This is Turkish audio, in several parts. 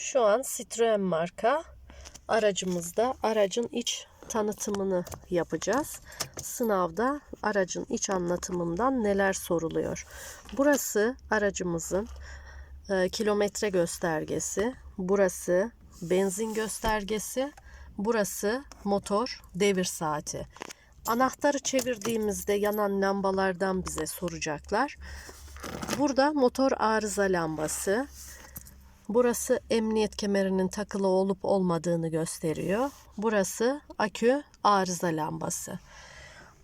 Şu an Citroen marka aracımızda aracın iç tanıtımını yapacağız. Sınavda aracın iç anlatımından neler soruluyor. Burası aracımızın e, kilometre göstergesi. Burası benzin göstergesi. Burası motor devir saati. Anahtarı çevirdiğimizde yanan lambalardan bize soracaklar. Burada motor arıza lambası. Burası emniyet kemerinin takılı olup olmadığını gösteriyor. Burası akü arıza lambası.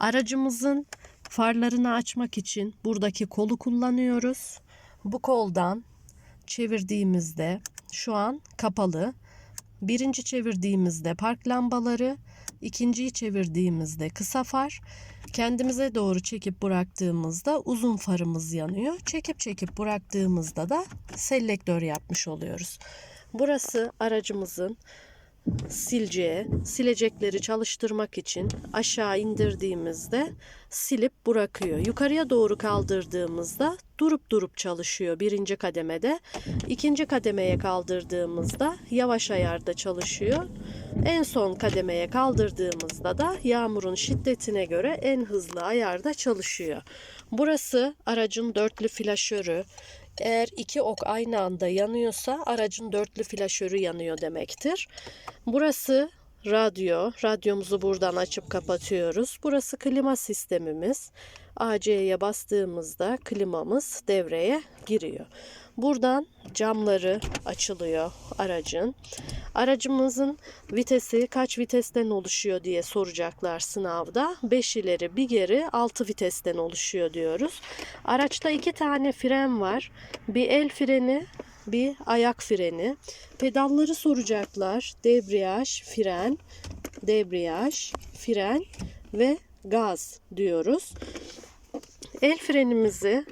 Aracımızın farlarını açmak için buradaki kolu kullanıyoruz. Bu koldan çevirdiğimizde şu an kapalı. Birinci çevirdiğimizde park lambaları, ikinciyi çevirdiğimizde kısa far, kendimize doğru çekip bıraktığımızda uzun farımız yanıyor. Çekip çekip bıraktığımızda da selektör yapmış oluyoruz. Burası aracımızın sileceği, silecekleri çalıştırmak için aşağı indirdiğimizde silip bırakıyor. Yukarıya doğru kaldırdığımızda durup durup çalışıyor birinci kademede. İkinci kademeye kaldırdığımızda yavaş ayarda çalışıyor. En son kademeye kaldırdığımızda da yağmurun şiddetine göre en hızlı ayarda çalışıyor. Burası aracın dörtlü flaşörü. Eğer iki ok aynı anda yanıyorsa aracın dörtlü flaşörü yanıyor demektir. Burası radyo. Radyomuzu buradan açıp kapatıyoruz. Burası klima sistemimiz. AC'ye bastığımızda klimamız devreye giriyor. Buradan camları açılıyor aracın. Aracımızın vitesi kaç vitesten oluşuyor diye soracaklar sınavda. 5 ileri bir geri 6 vitesten oluşuyor diyoruz. Araçta iki tane fren var. Bir el freni bir ayak freni. Pedalları soracaklar. Debriyaj, fren, debriyaj, fren ve gaz diyoruz. El frenimizi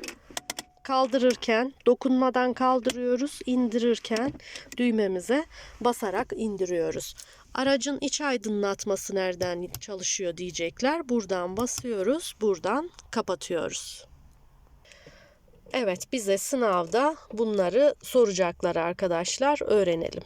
kaldırırken dokunmadan kaldırıyoruz, indirirken düğmemize basarak indiriyoruz. Aracın iç aydınlatması nereden çalışıyor diyecekler. Buradan basıyoruz, buradan kapatıyoruz. Evet, bize sınavda bunları soracaklar arkadaşlar. Öğrenelim.